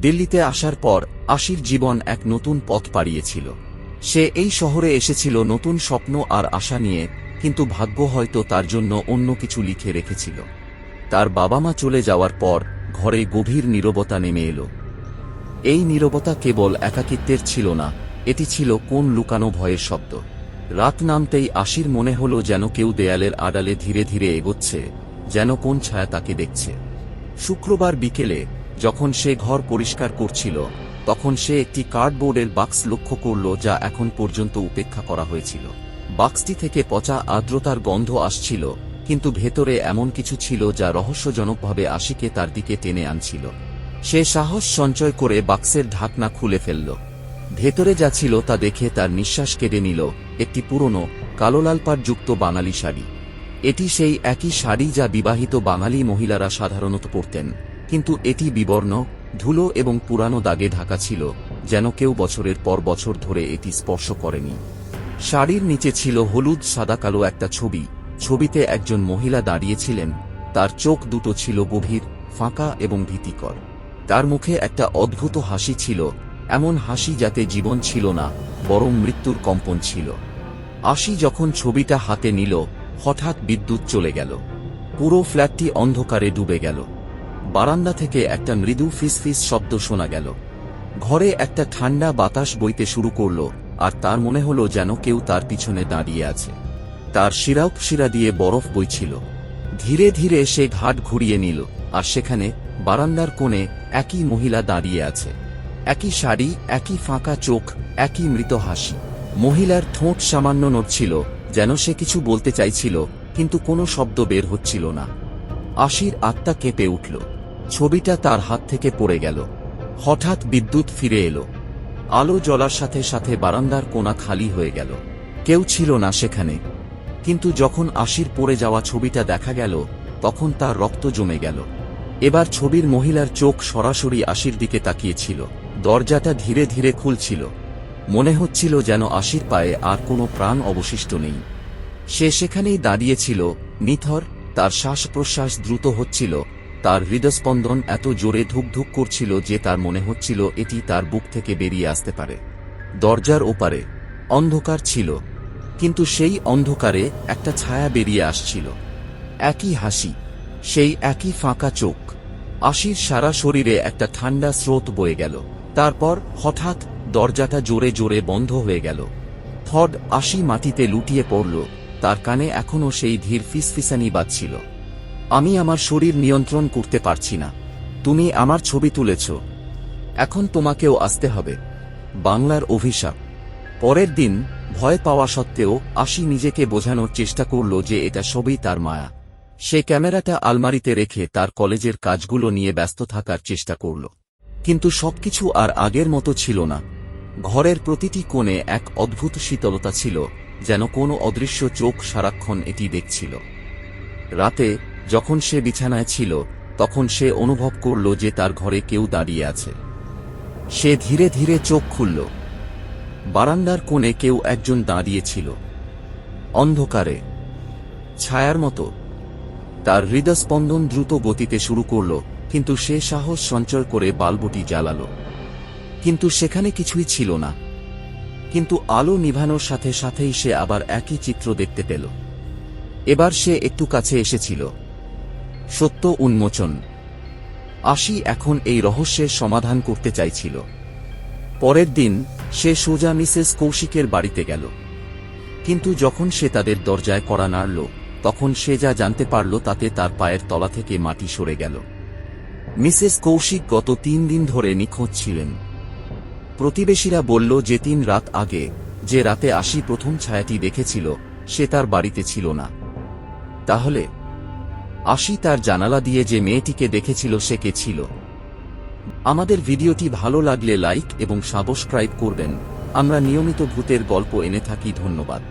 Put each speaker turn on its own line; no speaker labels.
দিল্লিতে আসার পর আশির জীবন এক নতুন পথ পাড়িয়েছিল। সে এই শহরে এসেছিল নতুন স্বপ্ন আর আশা নিয়ে, কিন্তু ভাগ্য হয়তো তার জন্য অন্য কিছু লিখে রেখেছিল। তার বাবা মা চলে যাওয়ার পর ঘরে গভীর নীরবতা নেমে এলো। এই নীরবতা কেবল একাকিত্বের ছিল না, এটি ছিল কোন লুকানো ভয়ের শব্দ। রাত নামতেই আশির মনে হল যেন কেউ দেয়ালের আড়ালে ধীরে ধীরে এগোচ্ছে, যেন কোন ছায়া তাকে দেখছে। শুক্রবার বিকেলে যখন সে ঘর পরিষ্কার করছিল, তখন সে একটি কার্ডবোর্ডের বাক্স লক্ষ্য করল যা এখন পর্যন্ত উপেক্ষা করা হয়েছিল। বাক্সটি থেকে পচা আর্দ্রতার গন্ধ আসছিল, কিন্তু ভেতরে এমন কিছু ছিল যা রহস্যজনকভাবে আশিকে তার দিকে টেনে আনছিল। সে সাহস সঞ্চয় করে বাক্সের ঢাকনা খুলে ফেলল। ভেতরে যা ছিল তা দেখে তার নিঃশ্বাস কেড়ে নিল, একটি পুরনো, কালো লালপাড় যুক্ত বাঙালি শাড়ি। এটি সেই একই শাড়ি যা বিবাহিত বাঙালি মহিলারা সাধারণত পরতেন। কিন্তু এটি বিবর্ণ, ধুলো এবং পুরানো দাগে ঢাকা ছিল, যেন কেউ বছরের পর বছর ধরে এটি স্পর্শ করেনি। শাড়ির নিচে ছিল হলুদ, সাদা, কালো একটা ছবি। ছবিতে একজন মহিলা দাঁড়িয়েছিলেন। তার চোখ দুটো ছিল গভীর, ফাঁকা এবং ভীতিকর। তার মুখে একটা অদ্ভুত হাসি ছিল, এমন হাসি যাতে জীবন ছিল না, বরং মৃত্যুর কম্পন ছিল। আশি যখন ছবিটা হাতে নিল, হঠাৎ বিদ্যুৎ চলে গেল। পুরো ফ্ল্যাটটি অন্ধকারে ডুবে গেল। বারান্দা থেকে একটা মৃদু ফিসফিস শব্দ শোনা গেল। ঘরে একটা ঠান্ডা বাতাস বইতে শুরু করল, আর তার মনে হলো যেন কেউ তার পিছনে দাঁড়িয়ে আছে। তার শিরাউপ শিরা দিয়ে বরফ বইছিল। ধীরে ধীরে সে ঘাট ঘুরিয়ে নিল, আর সেখানে বারান্দার কোণে একই মহিলা দাঁড়িয়ে আছে। একই শাড়ি, একই ফাঁকা চোখ, একই মৃত হাসি। মহিলার ঠোঁট সামান্য নড়ছিল, যেন সে কিছু বলতে চাইছিল, কিন্তু কোনো শব্দ বের হচ্ছিল না। আশির আত্মা কেঁপে উঠল। ছবিটা তার হাত থেকে পড়ে গেল। হঠাৎ বিদ্যুৎ ফিরে এলো। আলো জ্বলার সাথে সাথে বারান্দার কোনা খালি হয়ে গেল। কেউ ছিল না সেখানে। কিন্তু যখন আশির পড়ে যাওয়া ছবিটা দেখা গেল, তখন তার রক্ত জমে গেল। এবার ছবির মহিলার চোখ সরাসরি আশির দিকে তাকিয়েছিল। দরজাটা ধীরে ধীরে খুলছিল। মনে হচ্ছিল যেন আশির পায়ে আর কোনো প্রাণ অবশিষ্ট নেই। সে সেখানেই দাঁড়িয়েছিল। নিথর, তার শ্বাস প্রশ্বাস দ্রুত হচ্ছিল। তার হৃদস্পন্দন এত জোরে ধুকধুক করছিল যে তার মনে হচ্ছিল এটি তার বুক থেকে বেরিয়ে আসতে পারে। দরজার ওপারে অন্ধকার ছিল, কিন্তু সেই অন্ধকারে একটা ছায়া বেরিয়ে আসছিল। একই হাসি, সেই একই ফাঁকা চোখ, আশির সারা শরীরে একটা ঠান্ডা স্রোত বয়ে গেল। তারপর হঠাৎ দরজাটা জোরে জোরে বন্ধ হয়ে গেল। থড আশি মাটিতে লুটিয়ে পড়ল, তার কানে এখনও সেই ধীর ফিসফিসানি বাজছিল। আমি আমার শরীর নিয়ন্ত্রণ করতে পারছি না। তুমি আমার ছবি তুলেছ। এখন তোমাকেও আসতে হবে। বাংলার অভিশাপ। পরের দিন, ভয় পাওয়া সত্ত্বেও আশি নিজেকে বোঝানোর চেষ্টা করল যে এটা সবই তার মায়া। সে ক্যামেরাটা আলমারিতে রেখে তার কলেজের কাজগুলো নিয়ে ব্যস্ত থাকার চেষ্টা করল। কিন্তু সবকিছু আর আগের মতো ছিল না। ঘরের প্রতিটি কোণে এক অদ্ভুত শীতলতা ছিল, যেন কোনো অদৃশ্য চোখ সারাক্ষণ এটি দেখছিল। রাতে যখন সে বিছানায় ছিল, তখন সে অনুভব করল যে তার ঘরে কেউ দাঁড়িয়ে আছে। সে ধীরে ধীরে চোখ খুলল। বারান্দার কোণে কেউ একজন দাঁড়িয়েছিল অন্ধকারে, ছায়ার মতো। তার হৃদস্পন্দন দ্রুত গতিতে শুরু করল, কিন্তু সে সাহস সঞ্চয় করে বাল্বটি জ্বালাল। কিন্তু সেখানে কিছুই ছিল না। কিন্তু আলো নিভানোর সাথে সাথেই সে আবার একই চিত্র দেখতে পেল। এবার সে একটু কাছে এসেছিল। সত্য উন্মোচন। আশি এখন এই রহস্যের সমাধান করতে চাইছিল। পরের দিন সে সোজা মিসেস কৌশিকের বাড়িতে গেল। কিন্তু যখন সে তাদের দরজায় করা নাড়ল, তখন সে যা জানতে পারল তাতে তার পায়ের তলা থেকে মাটি সরে গেল। মিসেস কৌশিক গত তিন দিন ধরে নিখোঁজ ছিলেন। প্রতিবেশীরা বলল যে তিন রাত আগে যে রাতে আশি প্রথম ছায়াটি দেখেছিল, সে তার বাড়িতে ছিল না। তাহলে আশি তার জানালা দিয়ে যে মেয়েটিকে দেখেছিল সে কে ছিল। আমাদের ভিডিওটি ভালো লাগলে লাইক এবং সাবস্ক্রাইব করবেন। আমরা নিয়মিত ভূতের গল্প এনে থাকি, ধন্যবাদ।